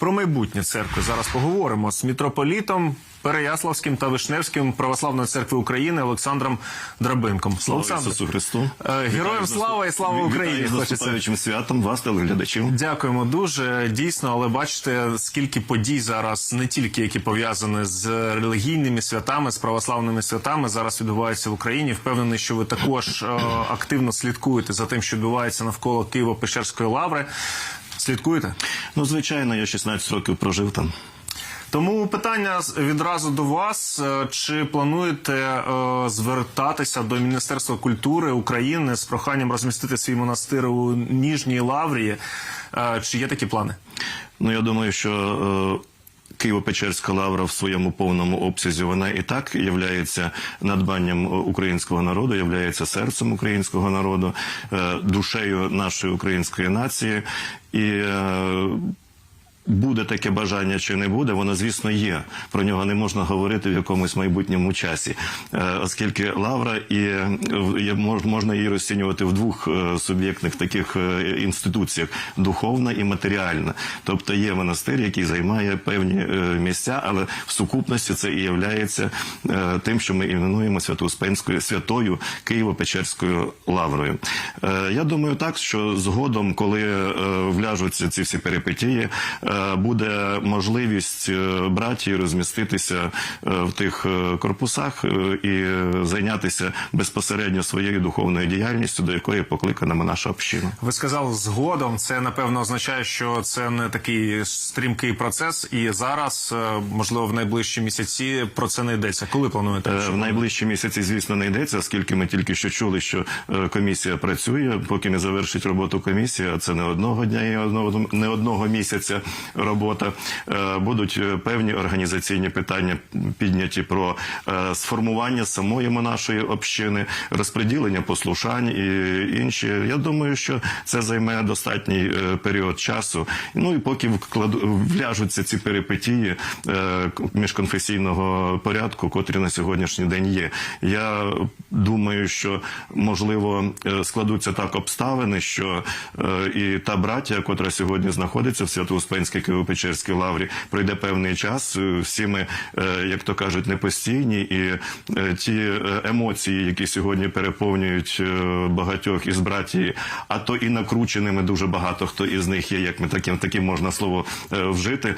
Про майбутнє церкви зараз поговоримо з мітрополітом Переяславським та Вишневським православної церкви України Олександром Драбинком. Слава Олександр, Ісусу Христу! е, героям слава і слава Україні! Вітаю наступаючим святом вас, телеглядачів. Дякуємо дуже дійсно, але бачите, скільки подій зараз не тільки які пов'язані з релігійними святами, з православними святами зараз відбуваються в Україні. Впевнений, що ви також е, активно слідкуєте за тим, що відбувається навколо Києво-Печерської лаври. Слідкуєте? Ну, звичайно, я 16 років прожив там. Тому питання відразу до вас: Е, чи плануєте е, звертатися до Міністерства культури України з проханням розмістити свій монастир у Ніжній Лаврії? Е, Чи є такі плани? Ну, я думаю, що е, Києво-Печерська лавра в своєму повному обсязі вона і так являється надбанням українського народу, являється серцем українського народу, е, душею нашої української нації. І е, Буде таке бажання чи не буде, воно звісно є. Про нього не можна говорити в якомусь майбутньому часі, Е, оскільки лавра і е, можна її розцінювати в двох е, суб'єктних таких інституціях: духовна і матеріальна. Тобто є монастир, який займає певні місця, але в сукупності це і являється тим, що ми іменуємо Свято-Успенською святою Києво-Печерською лаврою. Я думаю, так що згодом, коли вляжуться ці всі перипетії, буде можливість е, братії розміститися е, в тих е, корпусах е, і зайнятися безпосередньо своєю духовною діяльністю, до якої покликана наша община. Ви сказали згодом. Це напевно означає, що це не такий стрімкий процес, і зараз, е, можливо, в найближчі місяці про це не йдеться. Коли плануєте? Е, В найближчі місяці, звісно, не йдеться, оскільки ми тільки що чули, що е, комісія працює, поки не завершить роботу комісія, це не одного дня і не одного місяця робота. Е, Будуть е, певні організаційні питання підняті про е, сформування самої нашої общини, розподілення послушань і інші. Я думаю, що це займе достатній період часу. Ну і поки вкладу вляжуться ці перипетії міжконфесійного порядку, котрі на сьогоднішній день є. Я думаю, що можливо складуться так обставини, що і та братія, котра сьогодні знаходиться в Свято-Успенській Києво-Печерській лаврі, пройде певний час. Е, Всі ми, е, як то кажуть, не постійні, і е, ті емоції, які сьогодні переповнюють багатьох із братії, а то і накрученими дуже багато хто із них є, як ми таким таким можна слово вжити.